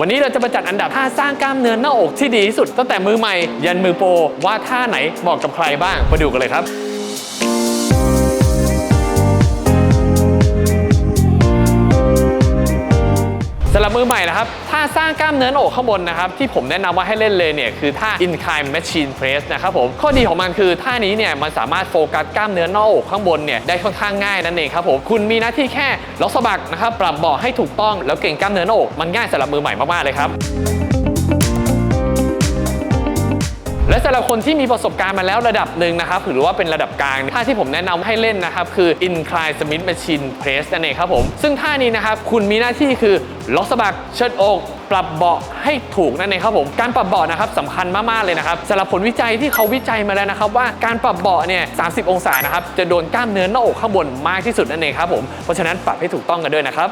วันนี้เราจะมาจัดอันดับท่าสร้างกล้ามเนื้อหน้าอกที่ดีที่สุด ตั้งแต่มือใหม่ยันมือโปรว่าท่าไหนเหมาะกับใครบ้างมาดูกันเลยครับสำหรับมือใหม่นะครับ ท่าสร้างกล้ามเนื้อหน้าอกข้างบนนะครับที่ผมแนะนำว่าให้เล่นเลยเนี่ยคือท่า incline machine press นะครับผมข้อดีของมันคือท่านี้เนี่ยมันสามารถโฟกัสกล้ามเนื้อหน้าอกข้างบนเนี่ยได้ค่อนข้างง่ายนั่นเองครับผมคุณมีหน้าที่แค่ล็อกสะบักนะครับปรับเบาะให้ถูกต้องแล้วเก่งกล้ามเนื้อหน้าอกมันง่ายสำหรับมือใหม่มากๆเลยครับ และสำหรับคนที่มีประสบการณ์มาแล้วระดับหนึ่งนะครับหรือว่าเป็นระดับกลางท่าที่ผมแนะนำให้เล่นนะครับคือ incline smith machine press นั่นเองครับผม ซึ่งท่านี้นะครับคุณมีหน้าที่คือล็อกสะบักเชิดอกปรับเบาะให้ถูกนั่นเองครับผมการปรับเบาะนะครับสำคัญมากๆเลยนะครับสำหรับผลวิจัยที่เขาวิจัยมาแล้วนะครับ ว่าการปรับเบาะเนี่ย 30 องศานะครับจะโดนกล้ามเนื้อหน้าอกข้างบนมากที่สุดนั่นเองครับผมเพราะฉะนั้นปรับให้ถูกต้องกันด้วยนะครับ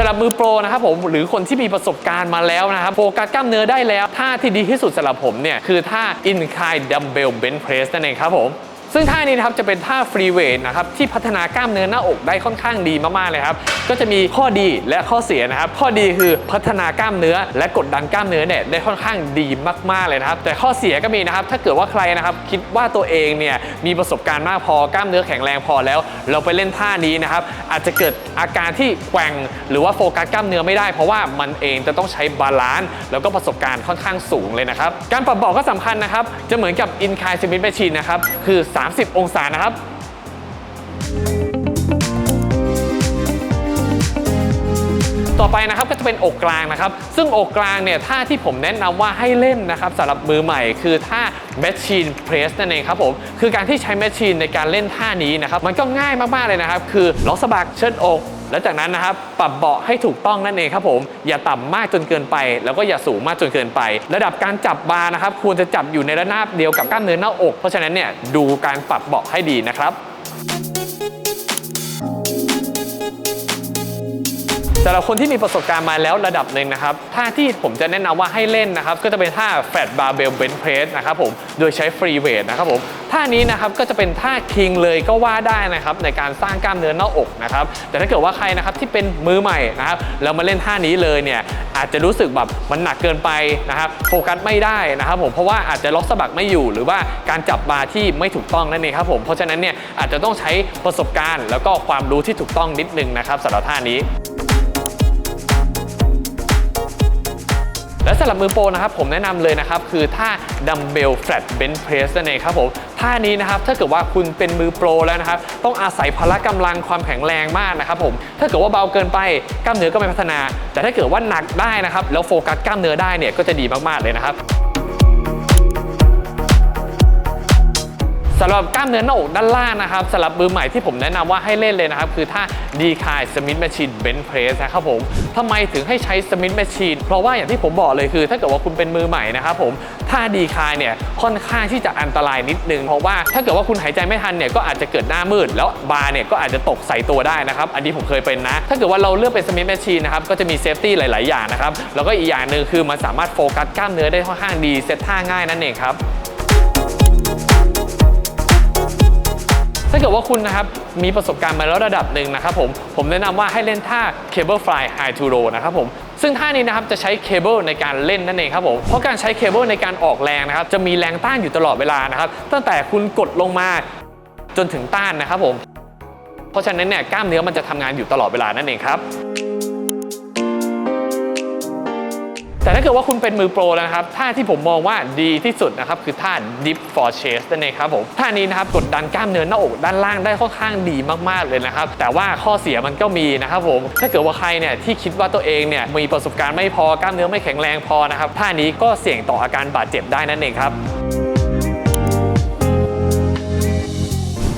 สำหรับมือโปรนะครับผมหรือคนที่มีประสบการณ์มาแล้วนะครับโฟกัสกล้ามเนื้อได้แล้วท่าที่ดีที่สุดสำหรับผมเนี่ยคือท่า incline dumbbell bench press นั่นเองครับผม ซึ่งท่านี้นะครับจะเป็นท่าฟรีเวทนะครับที่พัฒนากล้ามเนื้อหน้าอกได้ค่อนข้างดีมากๆเลยครับก็จะมีข้อดีและข้อเสียนะครับข้อดีคือพัฒนากล้ามเนื้อ และกดดันกล้ามเนื้อเนี่ยได้ค่อนข้างดีมากๆเลยนะครับแต่ข้อเสียก็มีนะครับถ้าเกิดว่าใครนะครับคิดว่าตัวเองเนี่ยมีประสบการณ์มากพอกล้ามเนื้อแข็งแรงพอแล้ว เราไปเล่นท่านี้นะครับอาจจะเกิดอาการที่แกว่งหรือว่าโฟกัสกล้ามเนื้อไม่ได้ เพราะว่ามันเองจะต้องใช้บาลานซ์แล้วก็ประสบการณ์ค่อนข้างสูงเลยนะครับการปรับเบาะก็สำคัญนะครับจะเหมือนกับ incline smith machine นะครับคือ30 องศานะครับต่อไปนะครับก็จะเป็นอกกลางนะครับ ซึ่งอกกลางเนี่ยท่าที่ผมแนะนำว่าให้เล่นนะครับสำหรับมือใหม่ คือท่า machine press นั่นเองครับผมคือการที่ใช้ machine ในการเล่นท่านี้นะครับมันก็ง่ายมากๆเลยนะครับ คือล็อกสะบักเชิดอก แล้วจากนั้นนะครับปรับเบาะให้ถูกต้องนั่นเองครับผม อย่าต่ำมากจนเกินไป แล้วก็อย่าสูงมากจนเกินไป ระดับการจับบาร์นะครับควรจะจับอยู่ในระนาบเดียวกับกล้ามเนื้อหน้าอก เพราะฉะนั้นเนี่ยดูการปรับเบาะให้ดีนะครับ สำหรับคนที่มีประสบการณ์มาแล้วระดับหนึ่งนะครับท่าที่ผมจะแนะนำว่าให้เล่นนะครับ ก็จะเป็นท่า flat barbell bench press นะครับผมโดยใช้ free weight นะครับผมท่านี้นะครับก็จะเป็นท่าคิงเลยก็ว่าได้นะครับในการสร้างกล้ามเนื้อหน้าอกนะครับแต่ถ้าเกิดว่าใครนะครับที่เป็นมือใหม่นะครับแล้วมาเล่นท่านี้เลยเนี่ยอาจจะรู้สึกแบบมันหนักเกินไปนะครับโฟกัสไม่ได้นะครับผมเพราะว่าอาจจะล็อกสะบักไม่อยู่ หรือว่าการจับบาร์ที่ไม่ถูกต้องนั่นเองครับผมเพราะฉะนั้นเนี่ยอาจจะต้องใช้ประสบการณ์ แล้วก็ความรู้ที่ถูกต้องนิดนึงนะครับสำหรับท่านี้ และสำหรับมือโปรนะครับผมแนะนำเลยนะครับคือท่าดัมเบลแฟลตเบน c ์เพรสนั่นเองครับผมท่านี้นะครับถ้าเกิดว่าคุณเป็นมือโปรแล้วนะครับต้องอาศัยพละกำลังความแข็งแรงมากนะครับผมถ้าเกิดว่าเบาเกินไปกล้ามเนื้อก็ไม่พัฒนา แต่ถ้าเกิดว่าหนักได้นะครับแล้วโฟกัสกล้ามเนื้อได้เนี่ยก็จะดีมากๆเลยนะครับ สำหรับกล้ามเนื้อหน้าอกด้านล่างนะครับสำหรับมือใหม่ที่ผมแนะนำว่าให้เล่นเลยนะครับ คือท่า decline smith machine bench press นะครับผมทำไมถึงให้ใช้ smith machine เพราะว่าอย่างที่ผมบอกเลยคือ ถ้าเกิดว่าคุณเป็นมือใหม่นะครับผมท่า decline เนี่ยค่อนข้างที่จะอันตรายนิดนึง เพราะว่าถ้าเกิดว่าคุณหายใจไม่ทันเนี่ยก็อาจจะเกิดหน้ามืด แล้วบาร์เนี่ยก็อาจจะตกใส่ตัวได้นะครับอันนี้ผมเคยเป็นนะ ถ้าเกิดว่าเราเลือกเป็น smith machine นะครับก็จะมี safety หลาย ๆ อย่างนะครับแล้วก็อีกอย่างหนึ่งคือมันสามารถโฟกัสกล้ามเนื้อได้ค่อนข้างดีเซตท่าง่ายนั่นเองครับ ถ้าเกิดว่าคุณนะครับมีประสบการณ์มาแล้วระดับหนึ่งนะครับผมผมแนะนำว่าให้เล่นท่า cable fly high to low นะครับผมซึ่งท่านี้นะครับจะใช้เคเบิลในการเล่นนั่นเองครับผมเพราะการใช้เคเบิลในการออกแรงนะครับจะมีแรงต้านอยู่ตลอดเวลานะครับตั้งแต่คุณกดลงมาจนถึงต้านนะครับผมเพราะฉะนั้นเนี่ยกล้ามเนื้อมันจะทำงานอยู่ตลอดเวลานั่นเองครับ แต่ถ้าเกิดว่าคุณเป็นมือโปรแล้วนะครับท่าที่ผมมองว่าดีที่สุดนะครับคือท่า dip for chest นั่นเองครับผมท่านี้นะครับกดดันกล้ามเนื้อหน้าอกด้านล่างได้ค่อนข้างดีมากๆเลยนะครับแต่ว่าข้อเสียมันก็มีนะครับผมถ้าเกิดว่าใครเนี่ยที่คิดว่าตัวเองเนี่ยมีประสบการณ์ไม่พอกล้ามเนื้อไม่แข็งแรงพอนะครับท่านี้ก็เสี่ยงต่ออาการบาดเจ็บได้นั่นเองครับ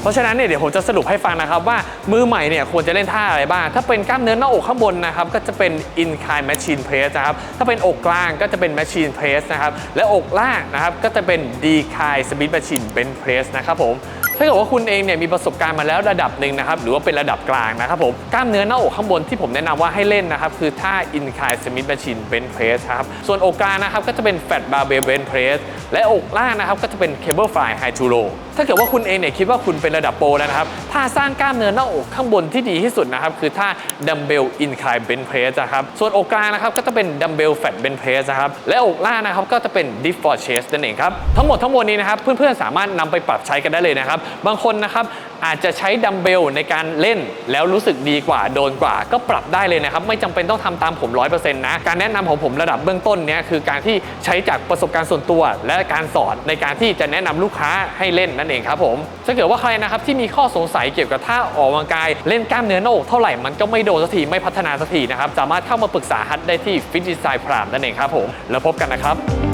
เพราะฉะนั้นเนี่ยเดี๋ยวผมจะสรุปให้ฟังนะครับว่ามือใหม่เนี่ยควรจะเล่นท่าอะไรบ้าง ถ้าเป็นกล้ามเนื้อหน้าอกข้างบนนะครับก็จะเป็น incline machine press นะครับถ้าเป็นอกกลางก็จะเป็น machine press นะครับและอกล่างนะครับก็จะเป็น decline smith machine bench press นะครับผมถ้าเกิดว่าคุณเองเนี่ยมีประสบการณ์มาแล้วระดับหนึ่งนะครับหรือว่าเป็นระดับกลางนะครับผมกล้ามเนื้อหน้าอกข้างบนที่ผมแนะนำว่าให้เล่นนะครับคือท่า incline smith machine bench press ครับส่วนอกกลางนะครับก็จะเป็น fat barbell bench press และอกล่างนะครับก็จะเป็น cable fly high to low ถ้าเกิดว่าคุณเองเนี่ยคิดว่าคุณเป็นระดับโปรแล้วนะครับท่าสร้างกล้ามเนื้อหน้าอกข้างบนที่ดีที่สุดนะครับคือท่าดัมเบลอินคลายเบนเพรสนะครับส่วนอกกลางนะครับก็จะเป็นดัมเบลแฟตเบนเพรสนะครับและอกล่างนะครับก็จะเป็นดิฟฟอร์เชสนั่นเองครับทั้งหมดทั้งมวลนี้นะครับเพื่อนๆสามารถนำไปปรับใช้กันได้เลยนะครับบางคนนะครับอาจจะใช้ดัมเบลในการเล่นแล้วรู้สึกดีกว่าโดนกว่า ก็ปรับได้เลยนะครับ ไม่จำเป็นต้องทำตามผม 100%นะ การแนะนำของผมระดับเบื้องต้นเนี่ยคือการที่ใช้จากประสบการณ์ส่วนตัว และการสอนในการที่จะแนะนำลูกค้าให้เล่นนั่นเองครับผมถ้าเกิดว่าใครนะครับที่มีข้อสงสัยเกี่ยวกับท่าออกกำลังกายเล่นกล้ามเนื้อโน้เท่าไหร่มันก็ไม่โดนสักทีไม่พัฒนาสักทีนะครับสามารถเข้ามาปรึกษาฮัทได้ที่ฟิตดีไซน์พรามนั่นเองครับผมแล้วพบกันนะครับ